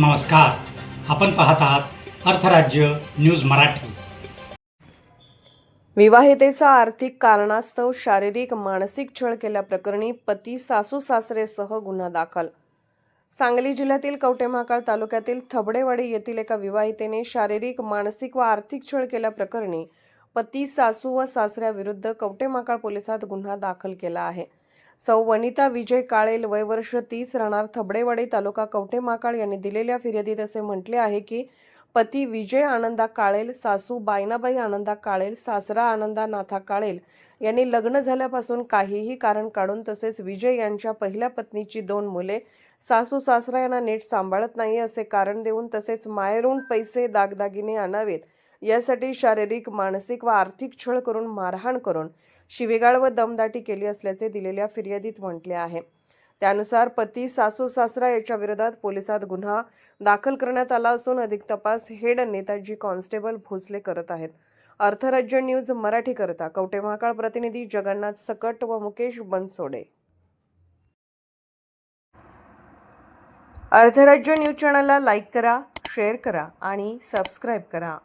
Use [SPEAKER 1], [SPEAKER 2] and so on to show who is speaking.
[SPEAKER 1] नमस्कार. आपण पाहत आहात अर्थराज्य न्यूज मराठी.
[SPEAKER 2] विवाहितेचा आर्थिक कारणास्तव शारीरिक मानसिक छळ केल्याप्रकरणी पती सासू सासरेसह गुन्हा दाखल. सांगली जिल्ह्यातील कवटेमहाकाळ तालुक्यातील थबडेवाडी येथील एका विवाहितेने शारीरिक मानसिक व आर्थिक छळ केल्याप्रकरणी पती सासू व सासऱ्याविरुद्ध कवटेमाकाळ पोलिसात गुन्हा दाखल केला आहे. सौ वनिता विजय काळेल वयवर्ष तीस राहणार थबडेवाडी तालुका कवटेमहाकाळ यांनी दिलेल्या फिर्यादीत असे म्हटले आहे की पती विजय आनंदा काळेल सासू बायनाबाई आनंदा काळेल सासरा आनंदा नाथा काळेल यांनी लग्न झाल्यापासून काहीही कारण काढून तसेच विजय यांच्या पहिल्या पत्नीची दोन मुले सासू सासरा यांना नीट सांभाळत नाही असे कारण देऊन तसेच माहेरून पैसे दागदागिने आणावेत. यासाठी शारीरिक मानसिक व आर्थिक छळ करून मारहाण करून शिवेगाळ व दमदाटी केली असल्याचे दिलेल्या फिर्यादीत म्हटले आहे. त्यानुसार पती सासू सासरा याच्या विरोधात पोलिसात गुन्हा दाखल करण्यात आला असून अधिक तपास हेड नेताजी कॉन्स्टेबल भोसले करत आहेत. अर्थराज्य न्यूज मराठी करता. कवटे महाकाळ प्रतिनिधी जगन्नाथ सकट व मुकेश बनसोडे. अर्थराज्य न्यूज चॅनलला लाईक करा शेअर करा आणि सबस्क्राईब करा.